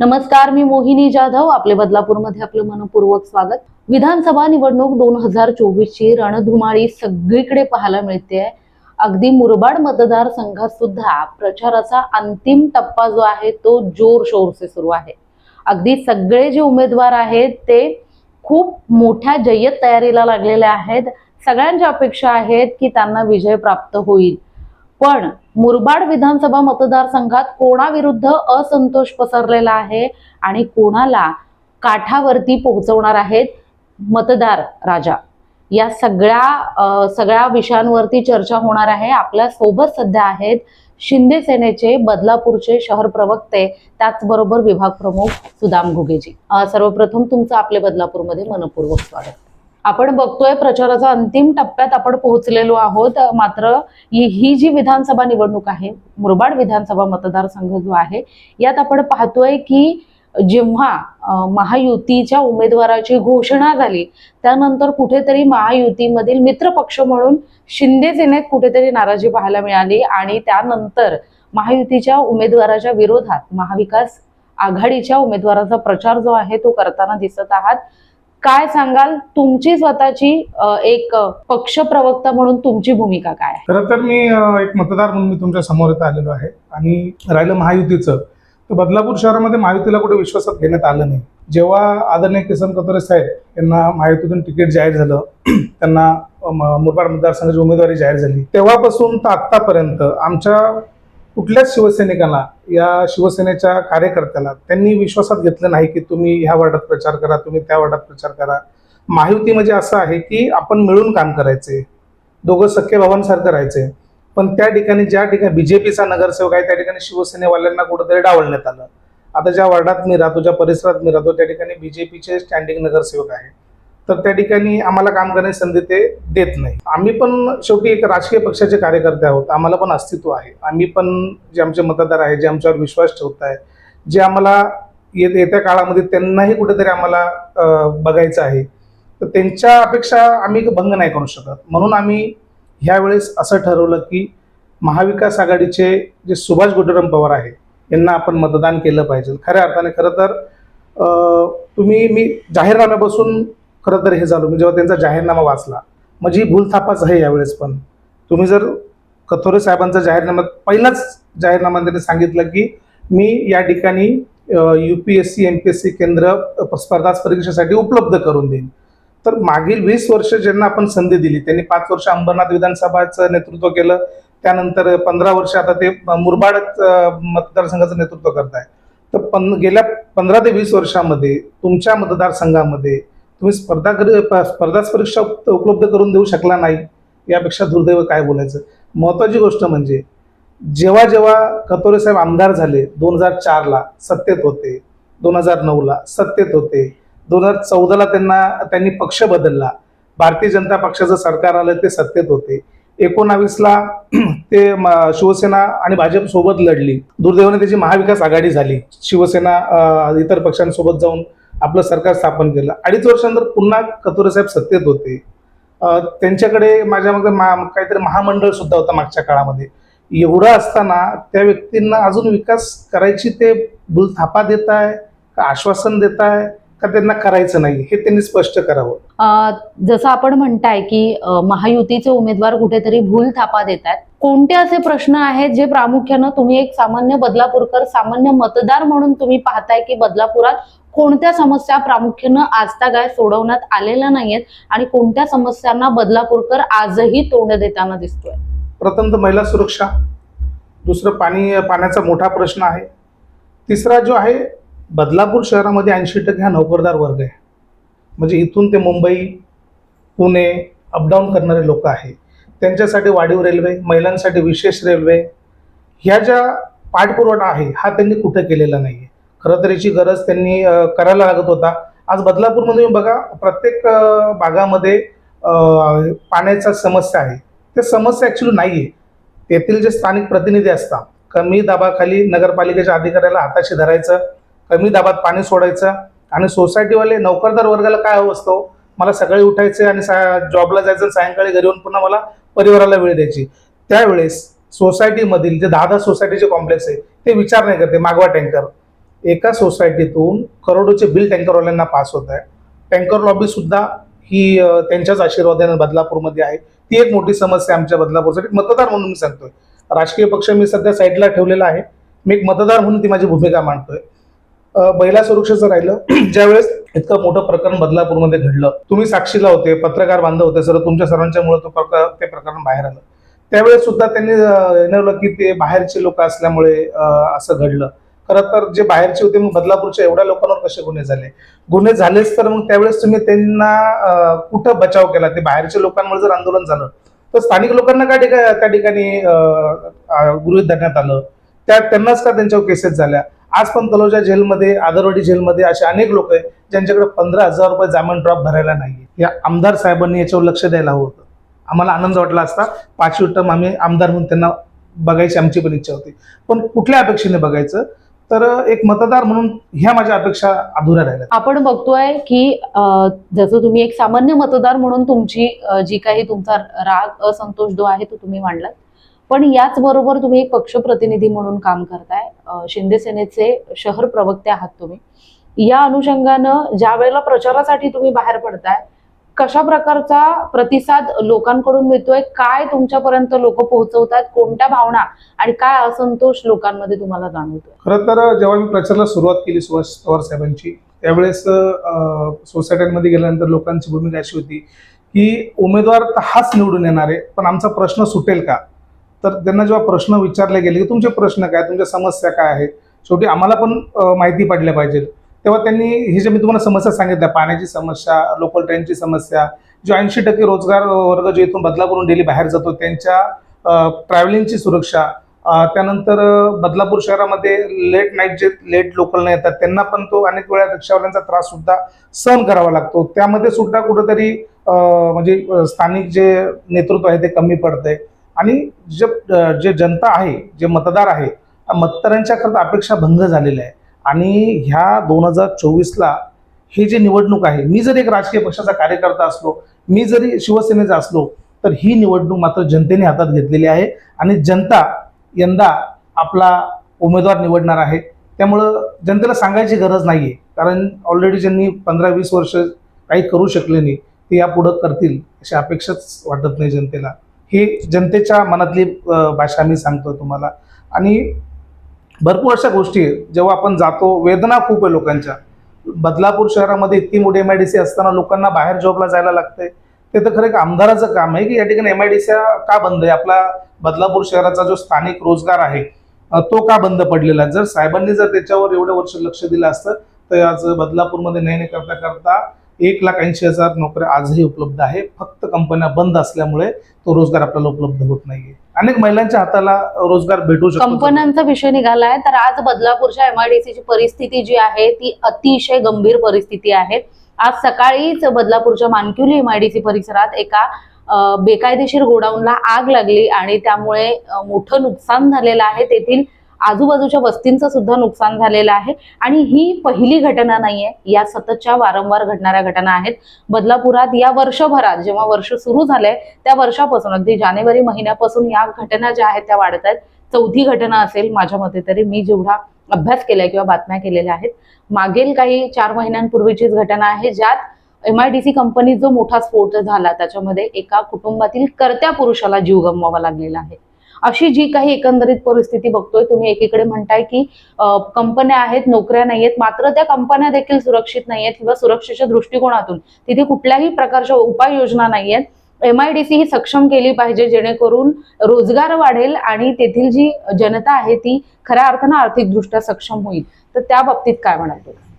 नमस्कार मी मोहिनी जाधव. आपले बदलापूरमध्ये आपलं मनपूर्वक स्वागत. विधानसभा निवडणूक दोन हजार चोवीस ची रणधुमाळी सगळीकडे पाहायला मिळते. अगदी मुरबाड मतदारसंघात सुद्धा प्रचाराचा अंतिम टप्पा जो आहे तो जोर शोरसे सुरू आहे. अगदी सगळे जे उमेदवार आहेत ते खूप मोठ्या जय्यत तयारीला लागलेले आहेत. सगळ्यांच्या अपेक्षा आहेत की त्यांना विजय प्राप्त होईल. पण मुरबाड विधानसभा मतदारसंघात कोणाविरुद्ध असंतोष पसरलेला आहे आणि कोणाला काठावरती पोहोचवणार आहेत मतदार राजा? या सगळ्या सगळ्या विषयांवरती चर्चा होणार आहे. आपल्यासोबत सध्या आहेत शिंदे सेनेचे बदलापूरचे शहर प्रवक्ते त्याचबरोबर विभाग प्रमुख सुदाम घुगेजी. सर्वप्रथम तुमचं आपले बदलापूरमध्ये मनपूर्वक स्वागत. आपण बघतोय प्रचाराचा अंतिम टप्प्यात आपण पोहोचलेलो आहोत. मात्र ही जी विधानसभा निवडणूक आहे मुरबाड विधानसभा मतदारसंघ जो आहे यात आपण पाहतोय की जेव्हा महायुतीच्या उमेदवाराची घोषणा झाली त्यानंतर कुठेतरी महायुतीमधील मित्रपक्ष म्हणून शिंदे सेनेत कुठेतरी नाराजी पाहायला मिळाली आणि त्यानंतर महायुतीच्या उमेदवाराच्या विरोधात महाविकास आघाडीच्या उमेदवाराचा प्रचार जो आहे तो करताना दिसत आहात. काय सांगाल? तुमची स्वतःची एक पक्ष प्रवक्ता म्हणून तुमची भूमिका काय आहे? खरं तर मी एक मतदार म्हणून मी तुमच्यासमोर येत आलेलो आहे. आणि राहिलं महायुतीचं तर बदलापूर शहरामध्ये महायुतीला कुठे विश्वासात घेण्यात आलं नाही. जेव्हा आदरणीय किसन कतोरे साहेब यांना महायुतीतून तिकीट जाहीर झालं त्यांना मुरबाड मतदारसंघाची उमेदवारी जाहीर झाली तेव्हापासून तर आत्तापर्यंत आमच्या कुठल्याच शिवसैनिकाला या शिवसेनेच्या कार्यकर्त्याला त्यांनी विश्वासात घेतलं नाही की तुम्ही ह्या वार्डात प्रचार करा तुम्ही त्या वार्डात प्रचार करा. महायुती म्हणजे असं आहे की आपण मिळून काम करायचे. दोघं सख्य भावांसारखं राहायचे. पण त्या ठिकाणी ज्या ठिकाणी बीजेपीचा नगरसेवक आहे त्या ठिकाणी शिवसेनेवाल्यांना कुठंतरी डावलण्यात आलं. आता ज्या वार्डात मी राहतो ज्या परिसरात मी राहतो त्या ठिकाणी बीजेपीचे स्टँडिंग नगरसेवक आहे. तर त्या ठिकाणी आम्हाला काम करण्याची संधी ते देत नाही. आम्ही पण शेवटी एक राजकीय पक्षाचे कार्यकर्ते आहोत. आम्हाला पण अस्तित्व आहे. आम्ही पण जे आमचे मतदार आहे जे आमच्यावर विश्वास ठेवत आहे जे आम्हाला येत येत्या काळामध्ये त्यांनाही कुठेतरी आम्हाला बघायचं आहे. तर त्यांच्या अपेक्षा आम्ही भंग नाही करू शकत. म्हणून आम्ही ह्यावेळेस असं ठरवलं की महाविकास आघाडीचे जे सुभाष गुडरम पवार आहे यांना आपण मतदान केलं पाहिजे. खऱ्या अर्थाने खरं तर तुम्ही मी जाहीरनाम्यापासून खरं तर हे झालो. मी जेव्हा त्यांचा जाहीरनामा वाचला माझी भूलथापाच आहे यावेळेस पण. तुम्ही जर कथोरे साहेबांचा जाहीरनामा पहिलाच जाहीरनामा त्यांनी सांगितलं की मी या ठिकाणी U P S C M P S C केंद्र स्पर्धा परीक्षेसाठी उपलब्ध करून देईन. तर मागील वीस वर्ष ज्यांना आपण संधी दिली त्यांनी पाच वर्ष अंबरनाथ विधानसभाचं नेतृत्व केलं. त्यानंतर पंधरा वर्ष आता ते मुरबाड मतदारसंघाचं नेतृत्व करत आहे तर पन गेल्या पंधरा ते वीस वर्षामध्ये तुमच्या मतदारसंघामध्ये तुम्ही स्पर्धा कर- प- स्पर्धा परीक्षा उपलब्ध करून देऊ शकला नाही यापेक्षा दुर्दैव काय बोलायचं? महत्त्वाची गोष्ट म्हणजे जेव्हा जेव्हा कतोरे साहेब आमदार झाले दोन हजार चारला सत्तेत होते दोन हजार नऊला सत्तेत होते दोन हजार चौदाला त्यांना त्यांनी पक्ष बदलला भारतीय जनता पक्षाचं सरकार आलं ते सत्तेत होते. एकोणावीसला ते शिवसेना आणि भाजप सोबत लढली. दुर्दैवाने त्याची महाविकास आघाडी झाली. शिवसेना इतर पक्षांसोबत जाऊन आपलं सरकार स्थापन केलं. अडीच वर्षानंतर पुन्हा कतोरे साहेब सत्तेत होते. त्यांच्याकडे माझ्या मग मा काहीतरी महामंडळ सुद्धा होतं मागच्या काळामध्ये. एवढं असताना त्या व्यक्तींना अजून विकास करायची ते बुलथापा देत आहे का आश्वासन देत आहे का त्यांना करायचं नाही हे त्यांनी स्पष्ट करावं. जसं आपण म्हणताय की महायुतीचे उमेदवार कुठेतरी भूल थापा देत आहेत. कोणते असे प्रश्न आहेत जे प्रामुख्यानं तुम्ही एक सामान्य बदलापूरकर सामान्य मतदार म्हणून तुम्ही पाहताय की बदलापुरात कोणत्या समस्या प्रामुख्यानं आजतागाय सोडवण्यात आलेल्या नाहीयेत आणि कोणत्या समस्यांना बदलापूरकर आजही तोंड देताना दिसतोय? प्रथम तर महिला सुरक्षा दुसरं पाणी पाण्याचा मोठा प्रश्न आहे तिसरा जो आहे बदलापूर शहरामध्ये ऐंशी टक्के हा नोकरदार वर्ग आहे. म्हणजे इथून ते मुंबई पुणे अपडाऊन करणारे लोक आहे. त्यांच्यासाठी वाढीव रेल्वे महिलांसाठी विशेष रेल्वे ह्या ज्या पाठपुरवठा आहे हा त्यांनी कुठं केलेला नाही आहे खरं तर याची गरज त्यांनी करायला लागत होता. आज बदलापूरमध्ये बघा प्रत्येक भागामध्ये पाण्याचा समस्या आहे. ते समस्या ॲक्च्युली नाही आहे तेथील जे स्थानिक प्रतिनिधी असतात कमी दाबाखाली नगरपालिकेच्या अधिकाऱ्याला हाताशी धरायचं कमी दाबात पाणी सोडायचं आणि सोसायटीवाले नोकरदार वर्गाला काय हवं असतो? मला सकाळी उठायचं आणि सा जॉबला जायचं आणि सायंकाळी घरी येऊन पुन्हा मला परिवाराला वेळ द्यायची. त्यावेळेस सोसायटीमधील जे दहा दहा सोसायटीचे कॉम्प्लेक्स आहे ते विचार नाही करते मागवा टँकर एका सोसायटीतून करोडोचे बिल टँकरवाल्यांना पास होत आहे. टँकर लॉबी सुद्धा ही त्यांच्याच आशीर्वादाने बदलापूरमध्ये आहे. ती एक मोठी समस्या आमच्या बदलापूरसाठी. मतदार म्हणून मी सांगतोय. राजकीय पक्ष मी सध्या साईडला ठेवलेला आहे. मी एक मतदार म्हणून ती माझी भूमिका मांडतोय. अ, महिला सुरक्षेचं राहिलं. ज्यावेळेस इतकं मोठं प्रकरण बदलापूरमध्ये घडलं. तुम्ही साक्षीला होते पत्रकार बांधव होते सर तुमच्या सर्वांच्यामुळे तो प्रकार ते प्रकरण बाहेर आलं. त्यावेळेस सुद्धा त्यांनी अ, की ते बाहेरचे लोक असल्यामुळे असं घडलं. खरं तर जे बाहेरचे होते मग बदलापूरच्या एवढ्या लोकांवर कसे गुन्हे झाले? गुन्हे झालेच तर मग त्यावेळेस तुम्ही त्यांना कुठं बचाव केला? ते बाहेरच्या लोकांमुळे जर आंदोलन झालं तर स्थानिक लोकांना काय ठिका त्या ठिकाणी गृहित गृहीत धरण्यात आलं? त्या त्यांनाच का त्यांच्यावर केसेस झाल्या? आज पण तलोजा जेलमध्ये आदरवाडी जेलमध्ये असे अनेक लोक आहेत ज्यांच्याकडे पंधरा हजार रुपये जामीन ड्रॉप भरायला नाही या आमदार साहेबांनी याच्यावर लक्ष द्यायला हवं होतं. आम्हाला आनंद वाटला असता पाचवी टर्म आम्ही आमदार म्हणून त्यांना बघायची आमची पण इच्छा होती. पण कुठल्या अपेक्षेने बघायचं? तर एक मतदार म्हणून ह्या माझ्या अपेक्षा अधुऱ्या राहिल्या आपण बघतोय की जसं तुम्ही एक सामान्य मतदार म्हणून तुमची जी काही तुमचा राग असंतोष जो आहे तो तुम्ही मांडलात. पण याच बरोबर तुम्ही एक पक्षप्रतिनिधी म्हणून काम करताय शिंदे सेनेचे शहर प्रवक्ते आहात तुम्ही. या अनुषंगानं ज्या वेळेला प्रचारासाठी तुम्ही बाहेर पडताय कशा प्रकारचा प्रतिसाद लोकांकडून मिळतोय? काय तुमच्यापर्यंत लोक पोहोचवतात? कोणत्या भावना आणि काय असंतोष लोकांमध्ये तुम्हाला जाणवतो खरं तर जेव्हा मी प्रचारला सुरुवात केली सुभाष पवार साहेबांची त्यावेळेस सोसायट्यांमध्ये गेल्यानंतर लोकांची भूमिका अशी होती की उमेदवार तर हाच निवडून येणार आहे पण आमचा प्रश्न सुटेल का? तर त्यांना जेव्हा प्रश्न विचारले गेले की तुमचे प्रश्न काय? तुमच्या समस्या काय आहेत? शेवटी आम्हाला पण माहिती पडल्या पाहिजे तेव्हा त्यांनी हे जे मी तुम्हाला समस्या सांगितल्या पाण्याची समस्या लोकल ट्रेनची समस्या जो ऐंशी टक्के रोजगार वर्ग जो इथून बदलापूरून डेली बाहेर जातो त्यांच्या ट्रॅव्हलिंगची सुरक्षा त्यानंतर बदलापूर शहरामध्ये लेट नाईट जे लेट लोकल येतात त्यांना पण तो अनेक वेळा रिक्षावाल्यांचा त्रास सुद्धा सहन करावा लागतो. त्यामध्ये सुद्धा कुठंतरी म्हणजे स्थानिक जे नेतृत्व आहे ते कमी पडतंय. आणि जे जे जनता आहे जे मतदार आहे त्या मतदारांच्या खरं अपेक्षा भंग झालेल्या आहे आणि ह्या दोन हजार चोवीसला ही जी निवडणूक आहे मी जर एक राजकीय पक्षाचा कार्यकर्ता असलो मी जरी शिवसेनेचा असलो तर ही निवडणूक मात्र जनतेने हातात घेतलेली आहे आणि जनता यंदा आपला उमेदवार निवडणार आहे. त्यामुळं जनतेला सांगायची गरज नाही आहे कारण ऑलरेडी ज्यांनी पंधरा वीस वर्ष काही करू शकले नाही ते यापुढं करतील अशी अपेक्षाच वाटत नाही जनतेला. ही जनतेच्या मनातली भाषा मी सांगतो तुम्हाला. आणि भरपूर अशा गोष्टी आहेत. जेव्हा आपण जातो वेदना खूप आहे लोकांच्या. बदलापूर शहरामध्ये इतकी मोठी एम आय डी सी असताना लोकांना बाहेर जॉबला जायला लागते ते तर खरं एक आमदाराचं काम आहे की या ठिकाणी एम आय डी सी का बंद आहे? आपला बदलापूर शहराचा जो स्थानिक रोजगार आहे तो का बंद पडलेला आहे? जर साहेबांनी जर त्याच्यावर एवढं वर्ष लक्ष दिलं असतं तर आज बदलापूरमध्ये नाही नाही करता करता एक लाख ऐंशी हजार नोकऱ्या आजही उपलब्ध आहे. फक्त कंपन्या बंद असल्यामुळे तो रोजगार आपल्याला उपलब्ध होत नाहीये. अनेक महिलांच्या हाताला रोजगार भेटू शकतो. कंपन्यांचा विषय निघालाय तर आज बदलापूरच्या एमआयडीसीची परिस्थिती जी आहे ती अतिशय गंभीर परिस्थिती आहे. आज सकाळीच बदलापूरच्या मानक्युली एमआयडीसी परिसरात एका बेकायदेशीर गोडाऊनला आग लागली आणि त्यामुळे मोठं नुकसान झालेलं आहे. तेथील आजूबाजूच्या वस्तींचं सुद्धा नुकसान झालेलं आहे. आणि ही पहिली घटना नाहीये. या सततच्या वारंवार घडणाऱ्या घटना आहेत. बदलापुरात या वर्षभरात जेव्हा वर्ष सुरू झालंय त्या वर्षापासून अगदी जानेवारी महिन्यापासून या घटना ज्या आहेत त्या वाढत आहेत. चौथी घटना असेल माझ्या मते तरी मी जेवढा अभ्यास केलाय किंवा बातम्या केलेल्या आहेत. मागील काही चार महिन्यांपूर्वीचीच घटना आहे ज्यात एम आय डी सी कंपनीत जो मोठा स्फोट झाला त्याच्यामध्ये एका कुटुंबातील कर्त्या पुरुषाला जीव गमवावा लागलेला आहे. अशी जी काही एकंदरीत परिस्थिती बघतोय तुम्ही एकीकडे म्हणताय की कंपन्या आहेत नोकऱ्या नाहीयेत मात्र त्या कंपन्या देखील सुरक्षित नाहीयेत किंवा सुरक्षेच्या दृष्टिकोनातून. तिथे कुठल्याही प्रकारच्या उपाययोजना नाहीयेत. एम ही सक्षम केली पाहिजे जेणेकरून रोजगार वाढेल आणि तेथील जी जनता आहे ती खऱ्या अर्थानं आर्थिकदृष्ट्या सक्षम होईल. तर त्या बाबतीत काय म्हणाल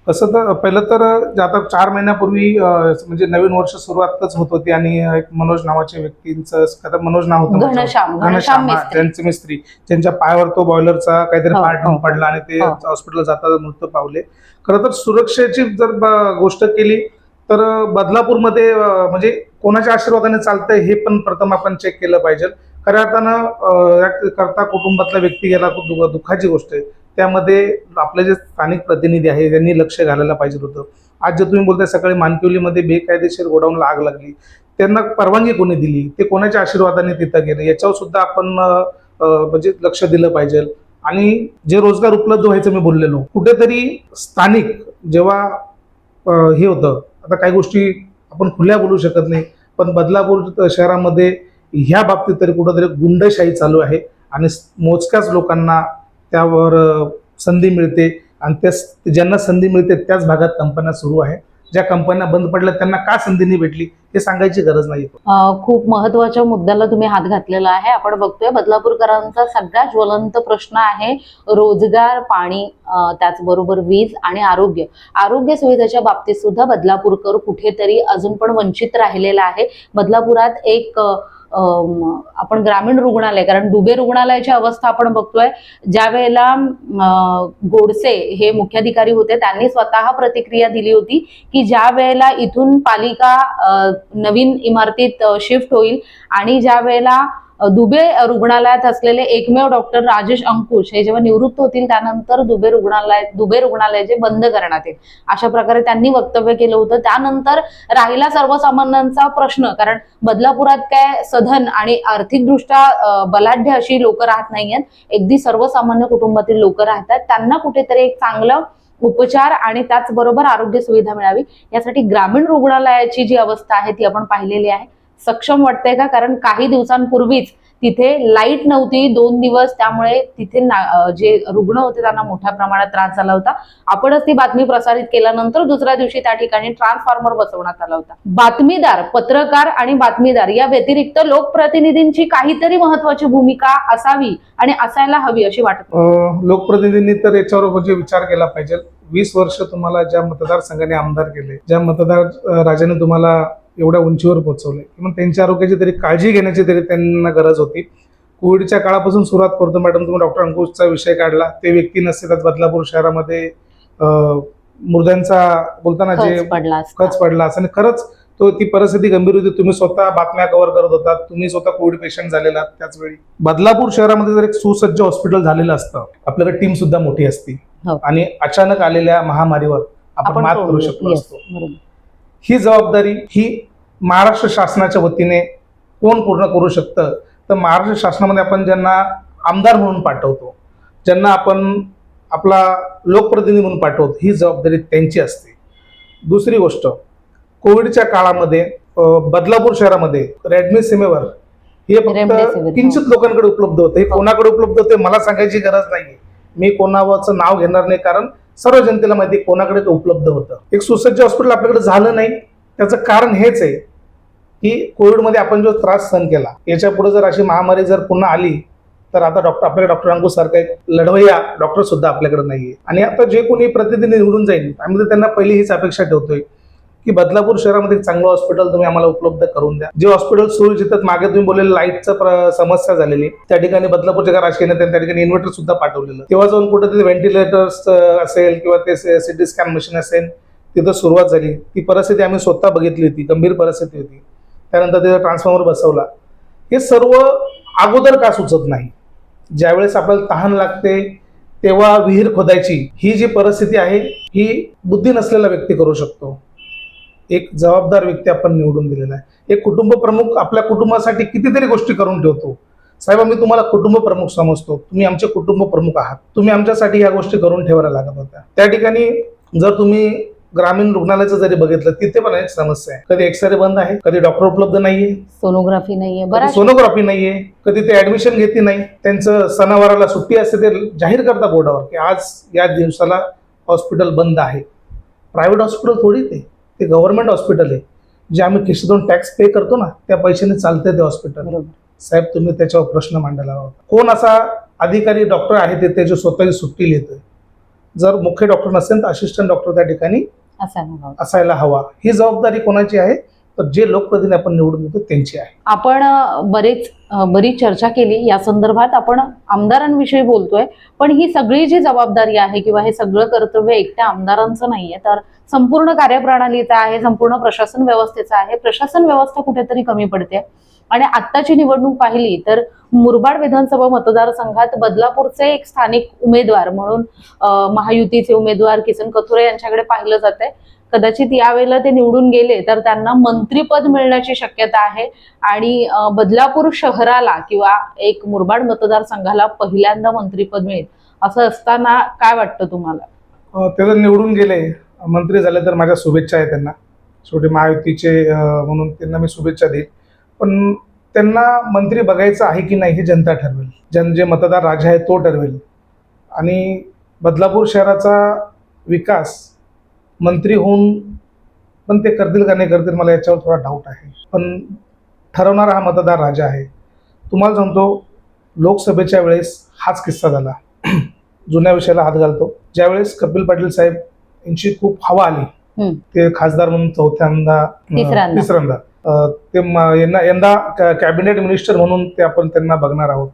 तसं तर पहिलं तर आता चार महिन्यापूर्वी म्हणजे नवीन वर्ष सुरुवातच होत होती आणि एक मनोज नावाच्या व्यक्तींचं आता मनोज नाव होतं. घनश्याम त्यांचे मिस्त्री. त्यांच्या पायावर तो बॉयलरचा काहीतरी हो, पार्ट हो, पडला आणि ते हो. हॉस्पिटल जाता मृत्यू पावले. खरं तर सुरक्षेची जर गोष्ट केली तर बदलापूरमध्ये म्हणजे कोणाच्या आशीर्वादाने चालतंय हे पण प्रथम आपण चेक केलं पाहिजे. खऱ्या अर्थानं करता कुटुंबातला व्यक्ती गेला खूप दुःख- दुःखाची गोष्ट आहे. त्यामध्ये आपले जे स्थानिक प्रतिनिधी आहे त्यांनी लक्ष घालायला पाहिजे होतं. आज जे तुम्ही बोलताय सकाळी मानकिवलीमध्ये बेकायदेशीर गोडाऊनला आग लागली. त्यांना परवानगी कोणी दिली? ते कोणाच्या आशीर्वादाने तिथं गेले? याच्यावर सुद्धा आपण म्हणजे लक्ष दिलं पाहिजे. आणि जे रोजगार उपलब्ध व्हायचं मी बोललेलो कुठेतरी स्थानिक जेव्हा हे होतं आता काही गोष्टी आपण खुल्या बोलू शकत नाही पण बदलापूर शहरामध्ये ह्या बाबतीत तरी कुठंतरी गुंडशाही चालू आहे. आणि मोजक्याच लोकांना त्यावर संधी मिळते आणि त्या ज्यांना संधी मिळते त्याच भागात कंपन्या सुरू आहे. ज्या कंपन्या बंद पडल्या त्यांना का संधी नाही भेटली हे सांगायची गरज नाही खूप महत्त्वाच्या मुद्द्याला तुम्ही हात घातलेला आहे. आपण बघतोय बदलापूरकरांचा सगळ्यात ज्वलंत प्रश्न आहे रोजगार पाणी त्याचबरोबर वीज आणि आरोग्य. आरोग्य सुविधेच्या बाबतीत सुद्धा बदलापूरकर कुठेतरी अजून पण वंचित राहिलेला आहे. बदलापुरात एक आपण ग्रामीण रुग्णालय कारण दुबे रुग्णालयाची अवस्था आपण बघतोय ज्या वेळेला गोडसे हे मुख्याधिकारी होते त्यांनी स्वतः प्रतिक्रिया दिली होती की ज्या वेळेला इथून पालिका नवीन इमारतीत शिफ्ट होईल आणि ज्या वेळेला दुबे रुग्णालयात असलेले एकमेव डॉक्टर राजेश अंकुश हे जेव्हा निवृत्त होतील त्यानंतर दुबे रुग्णालय दुबे रुग्णालय जे बंद करण्यात येईल. अशा प्रकारे त्यांनी वक्तव्य केलं होतं. त्यानंतर राहिला सर्वसामान्यांचा प्रश्न कारण बदलापुरात काय सधन आणि आर्थिकदृष्ट्या बलाढ्य अशी लोक राहत नाहीयेत. अगदी सर्वसामान्य कुटुंबातील लोक राहतात. त्यांना कुठेतरी एक चांगलं उपचार आणि त्याचबरोबर आरोग्य सुविधा मिळावी. यासाठी ग्रामीण रुग्णालयाची जी अवस्था आहे ती आपण पाहिलेली आहे. सक्षम वाटतंय का? कारण काही दिवसांपूर्वीच तिथे लाइट नव्हती दोन दिवस त्यामुळे तिथे जे रुग्ण होते त्यांना मोठ्या प्रमाणात त्रास झाला होता. आपणच ती बातमी प्रसारित केल्यानंतर दुसऱ्या दिवशी त्या ठिकाणी ट्रान्सफॉर्मर बसवण्यात आला होता. बातमीदार पत्रकार आणि बातमीदार या व्यतिरिक्त लोकप्रतिनिधींची काहीतरी महत्वाची भूमिका असावी आणि असायला हवी अशी वाटत लोकप्रतिनिधींनी तर याच्यावर म्हणजे विचार केला पाहिजे. वीस वर्ष तुम्हाला ज्या मतदारसंघाने आमदार केले ज्या मतदार राजाने तुम्हाला एवढ्या उंचीवर पोहोचवले. किंवा त्यांच्या आरोग्याची तरी काळजी घेण्याची तरी त्यांना गरज होती. कोविडच्या काळापासून सुरुवात करतो मॅडम तुम्ही डॉक्टर अंकुशचा विषय काढला. ते व्यक्ती नसते तर बदलापूर शहरामध्ये मुर्द्यांचा बोलताना जे खच पडला असं आणि खरंच तो ती परिस्थिती गंभीर होती. तुम्ही स्वतः बातम्या कव्हर करत होतात तुम्ही स्वतः कोविड पेशंट झालेला त्याच वेळी बदलापूर शहरामध्ये जर एक सुसज्ज हॉस्पिटल झालेलं असतं आपल्याकडे टीम सुद्धा मोठी असती. हो. आणि अचानक आलेल्या महामारीवर आपण मात करू Yes, असतो. ही जबाबदारी ही महाराष्ट्र शासनाच्या वतीने कोण पूर्ण करू शकतं तर महाराष्ट्र शासनामध्ये आपण ज्यांना आमदार म्हणून पाठवतो ज्यांना आपण आपला लोकप्रतिनिधी म्हणून पाठवतो ही जबाबदारी त्यांची असते दुसरी गोष्ट कोविडच्या काळामध्ये बदलापूर शहरामध्ये रेडमी सीमेवर हे फक्त हो. किंचित लोकांकडे उपलब्ध होते हे हो. कोणाकडे उपलब्ध होते मला सांगायची गरज नाहीये मी कोणाचं नाव घेणार नाही कारण सर्व जनतेला माहिती कोणाकडे ते उपलब्ध होतं. एक सुसज्ज हॉस्पिटल आपल्याकडे झालं नाही. त्याचं कारण हेच आहे की कोविडमध्ये आपण जो त्रास सहन केला याच्यापुढे जर अशी महामारी जर पुन्हा आली तर आता डॉक्टर आपल्याकडे डॉक्टर सारखा एक लढवय्या डॉक्टर सुद्धा आपल्याकडे नाहीये. आणि आता जे कोणी प्रतिनिधी निवडून जाईल आम्ही तर त्यांना पहिली हीच अपेक्षा ठेवतोय की बदलापूर शहरामध्ये चांगलं हॉस्पिटल तुम्ही आम्हाला उपलब्ध करून द्या. जे हॉस्पिटल सुरू जिथं मागे तुम्ही बोललेलं लाईटचं समस्या झालेली. त्या ठिकाणी बदलापूरच्या काही राजकीय त्या ठिकाणी इन्व्हर्टर सुद्धा पाठवलेलं. तेव्हा जाऊन कुठेतरी व्हेंटिलेटर्स असेल किंवा ते सिटी स्कॅन मशीन असेल तिथं सुरुवात झाली. ती परिस्थिती आम्ही स्वतः बघितली होती गंभीर परिस्थिती होती. त्यानंतर तिथं ट्रान्सफॉर्मर बसवला. हे सर्व अगोदर का सुचत नाही? ज्यावेळेस आपल्याला तहान लागते तेव्हा विहीर खोदायची ही जी परिस्थिती आहे ही बुद्धी नसलेला व्यक्ती करू शकतो. एक जबाबदार व्यक्ती आपण निवडून दिलेला आहे. एक कुटुंब प्रमुख आपल्या कुटुंबासाठी कितीतरी गोष्टी करून ठेवतो. साहेब आम्ही तुम्हाला कुटुंब प्रमुख समजतो. तुम्ही आमचे कुटुंब प्रमुख आहात. तुम्ही आमच्यासाठी ह्या गोष्टी करून ठेवायला लागत होत्या. त्या ठिकाणी जर तुम्ही ग्रामीण रुग्णालयाचं जरी बघितलं तिथे पण एक समस्या आहे. कधी एक्सरे बंद आहे कधी डॉक्टर उपलब्ध नाहीये. सोनोग्राफी नाहीये. सोनोग्राफी नाहीये. कधी ते ऍडमिशन घेते नाही. त्यांचं सणावाराला सुट्टी असते ते जाहीर करता बोर्डावर की आज या दिवसाला हॉस्पिटल बंद आहे. प्रायव्हेट हॉस्पिटल थोडी ते. ते गव्हर्नमेंट हॉस्पिटल आहे. जे आम्ही खिशातून टॅक्स पे करतो ना त्या पैशाने चालते ते हॉस्पिटल साहेब तुम्ही त्याच्यावर प्रश्न मांडायला हवा कोण असा अधिकारी डॉक्टर आहे ते त्याची स्वतःची सुट्टी लिहितोय जर मुख्य डॉक्टर नसेल तर असिस्टंट डॉक्टर त्या ठिकाणी. असायला हवा. ही जबाबदारी कोणाची आहे? तर जे लोकप्रतिनिधी आपण निवडून देतो त्यांची आहे. आपण बरेच बरीच चर्चा केली. या संदर्भात आपण आमदारांविषयी बोलतोय. पण ही सगळी जी जबाबदारी आहे किंवा हे सगळं कर्तव्य एकट्या आमदारांचं नाहीये तर संपूर्ण कार्यप्रणालीचं आहे संपूर्ण प्रशासन व्यवस्थेचं आहे. प्रशासन व्यवस्था कुठेतरी कमी पडते. आणि आत्ताची निवडणूक पाहिली तर मुरबाड विधानसभा मतदारसंघात बदलापूरचे एक स्थानिक उमेदवार म्हणून महायुतीचे उमेदवार किसन कथोरे यांच्याकडे पाहिलं जाते कदाचित यावेळेला ते निवडून गेले तर त्यांना मंत्रीपद मिळण्याची शक्यता आहे. आणि बदलापूर शहराला किंवा एक मुरबाड मतदारसंघाला पहिल्यांदा मंत्रीपद मिळेल असं असताना काय वाटतं तुम्हाला? ते जर निवडून गेले मंत्री झाले तर माझ्या शुभेच्छा आहे त्यांना. शेवटी महायुतीचे म्हणून त्यांना मी शुभेच्छा देईल. पण त्यांना मंत्री बघायचं आहे की नाही हे जनता ठरवेल. जन जे मतदार राजा आहे तो ठरवेल. आणि बदलापूर शहराचा विकास मंत्री होऊन पण ते करतील का नाही करतील मला याच्यावर थोडा डाऊट आहे. पण ठरवणारा हा मतदार राजा आहे. तुम्हाला सांगतो लोकसभेच्या वेळेस हाच किस्सा झाला. जुन्या विषयाला हात घालतो. ज्यावेळेस कपिल पाटील साहेब यांची खूप हवा आली. ते खासदार म्हणून चौथ्यांदा तिसऱ्यांदा. ते यंदा क- कॅबिनेट मिनिस्टर म्हणून ते आपण त्यांना बघणार आहोत.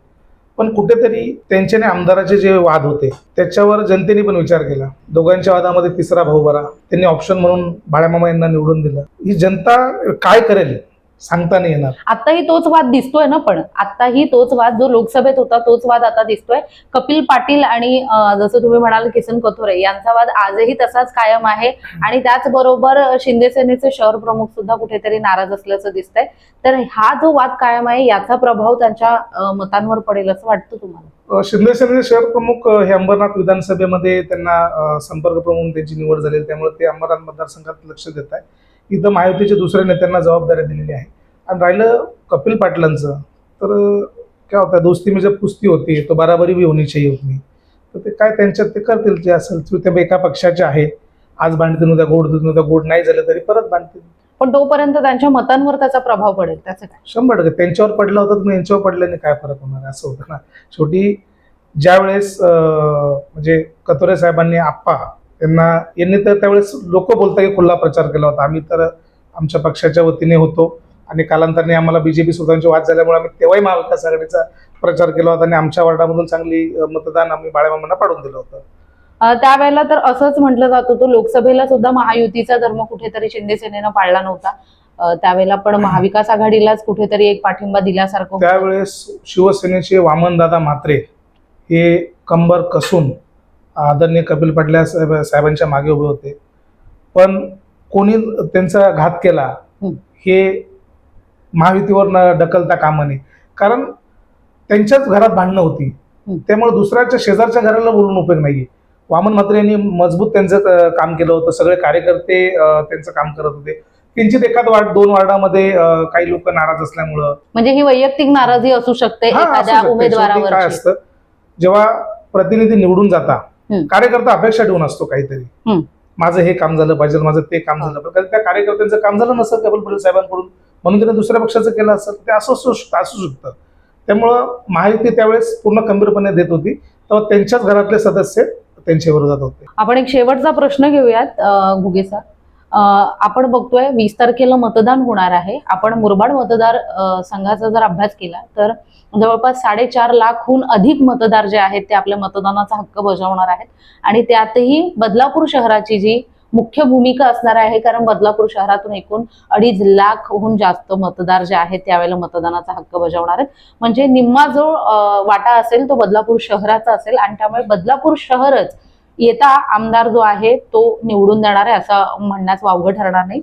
पण कुठेतरी त्यांचे आणि आमदाराचे जे वाद होते त्याच्यावर जनतेने पण विचार केला. दोघांच्या वादामध्ये तिसरा भाऊ बरा. त्यांनी ऑप्शन म्हणून बाळ्यामामा यांना निवडून दिलं. ही जनता काय करेल? सांगता नाही येणार. आताही तोच वाद दिसतोय ना पण आताही तोच वाद जो लोकसभेत होता तोच वाद आता दिसतोय. कपिल पाटील आणि जसं तुम्ही म्हणाल किसन कथोरे यांचा वाद आजही तसाच कायम आहे. आणि त्याचबरोबर शिंदे सेनेचे शहर प्रमुख सुद्धा कुठेतरी नाराज असल्याचं दिसतंय. तर हा जो वाद कायम आहे याचा प्रभाव त्यांच्या मतांवर पडेल असं वाटतं तुम्हाला? अ, शिंदे सेनेचे शहर प्रमुख हे अंबरनाथ विधानसभेमध्ये त्यांना संपर्क प्रमुख त्यांची निवड झालेली त्यामुळे ते अंबरनाथ मतदारसंघात लक्ष देत आहे इथं महायुतीच्या दुसऱ्या नेत्यांना जबाबदारी दिलेली आहे. आणि राहिलं कपिल पाटलांचं तर काय होतं दोस्ती म्हणजे कुस्ती होती तो बराबरी बी होणी चाहिए होत. नाही तर ते काय त्यांच्यात ते करतील जे असेल ते एका पक्षाचे आहेत आज बांधतील उद्या गोड देतील उद्या गोड नाही झालं तरी परत बांधतील पण तोपर्यंत त्यांच्या मतांवर त्याचा प्रभाव पडेल त्याचं काय? शंभर टक्के. त्यांच्यावर पडला होता तर मग यांच्यावर पडल्याने काय फरक होणार असं होतं ना. शेवटी ज्या वेळेस म्हणजे कतोरे साहेबांनी आप्पा यांना यांनी तर त्यावेळेस लोक बोलता की खुल्ला प्रचार केला होता. आम्ही तर आमच्या पक्षाच्या वतीने होतो आणि कालांतराने आम्हाला बीजेपी स्वतःचे वाद झाल्यामुळे आम्ही तेव्हाही महाविकास आघाडीचा प्रचार केला होता आणि आमच्या वार्डामधून चांगली मतदान आम्ही बाळामामांना पाडून दिलं होतं. त्यावेळेला तर असंच म्हटलं जात होतं. लोकसभेला सुद्धा महायुतीचा धर्म कुठेतरी शिंदे सेनेनं पाळला नव्हता. त्यावेळेला पण महाविकास आघाडीलाच कुठेतरी एक पाठिंबा दिल्यासारखं. त्यावेळेस शिवसेनेचे वामनदादा म्हात्रे हे कंबर कसून आदरणीय कपिल पाटील साहेब साहेबांच्या मागे उभे होते पण कोणी त्यांचा घात केला हं. महायुतीवर न ढकलता कामा नये कारण त्यांच्याच घरात भांडणं होती. त्यामुळे दुसऱ्याच्या शेजारच्या घराला बोलून उपयोग नाहीये वामन म्हात्रे यांनी मजबूत त्यांचं काम केलं होतं सगळे कार्यकर्ते त्यांचं काम करत होते किंचित एखाद वार्ड दोन वार्डामध्ये काही लोक नाराज असल्यामुळं म्हणजे ही वैयक्तिक नाराजी असू शकते एखाद्या. शेवटी काय असतं जेव्हा प्रतिनिधी निवडून जाता. कार्यकर्ता अपेक्षा ठेवून असतो काहीतरी. माझं हे काम झालं पाहिजे माझं ते काम झालं पाहिजे त्या कार्यकर्त्यांचं काम झालं नसेल कपिल पटेल साहेबांकडून म्हणून त्यांनी दुसऱ्या पक्षाचं केलं असेल ते असं असू असू शकतं. त्यामुळं महायुती त्यावेळेस पूर्ण खंबीरपणे देत होती. तेव्हा त्यांच्याच घरातले सदस्य त्यांच्या विरोधात होते. आपण एक शेवटचा प्रश्न घेऊयात अं, घुगे सर. अं, आपण बघतोय वीस तारखेला मतदान होणार आहे. आपण मुरबाड मतदार संघाचा जर अभ्यास केला तर जवळपास साडेचार लाखहून अधिक मतदार जे आहेत ते आपल्या मतदानाचा हक्क बजावणार आहेत. आणि त्यातही बदलापूर शहराची जी मुख्य भूमिका असणार आहे कारण बदलापूर शहरातून एकूण अडीच लाखहून जास्त मतदार जे आहेत त्यावेळेला मतदानाचा हक्क बजावणार आहेत. म्हणजे निम्मा जो वाटा असेल तो बदलापूर शहराचा असेल. आणि त्यामुळे बदलापूर शहरच येता आमदार जो आहे तो निवडून देणार आहे असं म्हणण्यास वावगं ठरणार नाही.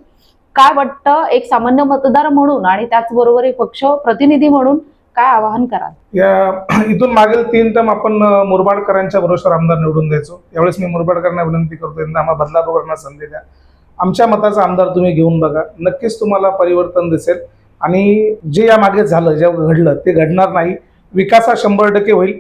काय वाटतं? एक सामान्य मतदार म्हणून आणि त्याचबरोबर एक पक्ष प्रतिनिधी म्हणून काय आवाहन कराल? या इथून मागील तीन टर्म आपण मुरबाडकरांच्या भरोश्यावर आमदार निवडून द्यायचो. यावेळेस मी मुरबाडकरांना विनंती करतो यंदा आम्हाला बदलापूरकरांना संधी द्या. आमच्या मताचा आमदार तुम्ही घेऊन बघा. नक्कीच तुम्हाला परिवर्तन दिसेल. आणि जे या मागे झालं जे घडलं ते घडणार नाही. विकास हा शंभर टक्के होईल.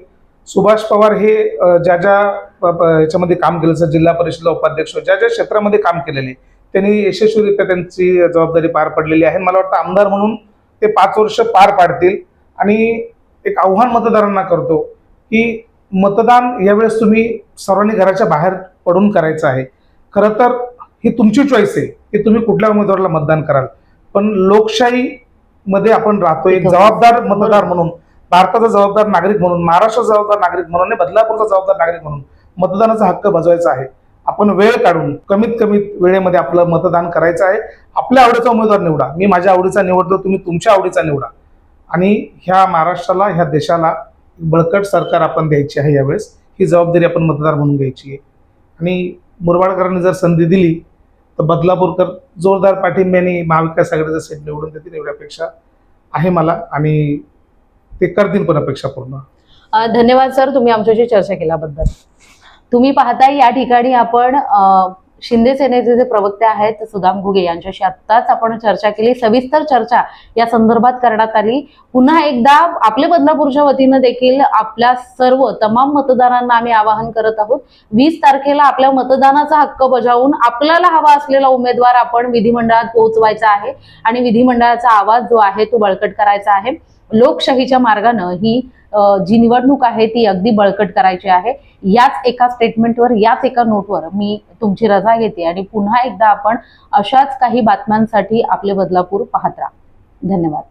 सुभाष पवार हे ज्या ज्या याच्यामध्ये काम केलं जसं जिल्हा परिषदेला उपाध्यक्ष ज्या ज्या क्षेत्रामध्ये काम केलेले त्यांनी यशस्वीरित्या त्यांची जबाबदारी पार पडलेली आहे. मला वाटतं आमदार म्हणून ते पाच वर्ष पार पाडतील. आणि एक आव्हान मतदारांना करतो की मतदान यावेळेस तुम्ही सर्वांनी घराच्या बाहेर पडून करायचं आहे. खरं तर ही तुमची चॉईस आहे की तुम्ही कुठल्या उमेदवाराला मतदान कराल. पण लोकशाही मध्ये आपण राहतो एक जबाबदार मतदार म्हणून भारताचा जबाबदार नागरिक म्हणून महाराष्ट्राचा जबाबदार नागरिक म्हणून आणि बदलापूरचा जबाबदार नागरिक म्हणून मतदानाचा हक्क बजवायचा आहे. आपण वेळ काढून कमीत कमी वेळेमध्ये आपलं मतदान करायचं आहे. आपल्या आवडीचा उमेदवार निवडा. मी माझ्या आवडीचा निवडतो तुम्ही तुमच्या आवडीचा निवडा. आणि ह्या महाराष्ट्राला ह्या देशाला बळकट सरकार आपण द्यायची आहे यावेळेस. ही जबाबदारी आपण मतदार म्हणून घ्यायची आहे. आणि मुरबाडकरांनी जर संधी दिली तर बदलापूरकर जोरदार पाठिंब्याने महाविकास आघाडीचा सेट निवडून देतील एवढी अपेक्षा आहे मला. आणि ते करतील पण अपेक्षा पूर्ण. धन्यवाद सर. तुम्ही आमच्याशी चर्चा केल्याबद्दल. तुम्ही पाहता या ठिकाणी आपण शिंदे सेनेचे जे प्रवक्ते आहेत सुदाम घुगे यांच्याशी आत्ताच आपण चर्चा केली. सविस्तर चर्चा या संदर्भात करण्यात आली. पुन्हा एकदा आपले बदलापूरच्या वतीनं देखील आपल्या सर्व तमाम मतदारांना आम्ही आवाहन करत आहोत. वीस तारखेला आपल्या मतदानाचा हक्क बजावून आपल्याला हवा असलेला उमेदवार आपण विधिमंडळात पोहोचवायचा आहे. आणि विधिमंडळाचा आवाज जो आहे तो बळकट करायचा आहे. लोकशाहीच्या मार्गानं ही जी निवडणूक आहे ती अगदी बळकट करायची आहे. याच एका स्टेटमेंटवर याच एका नोटवर मी तुमची रजा घेते आणि पुन्हा एकदा आपण अशाच काही बातम्यांसाठी आपले बदलापूर पाहत राहा. धन्यवाद.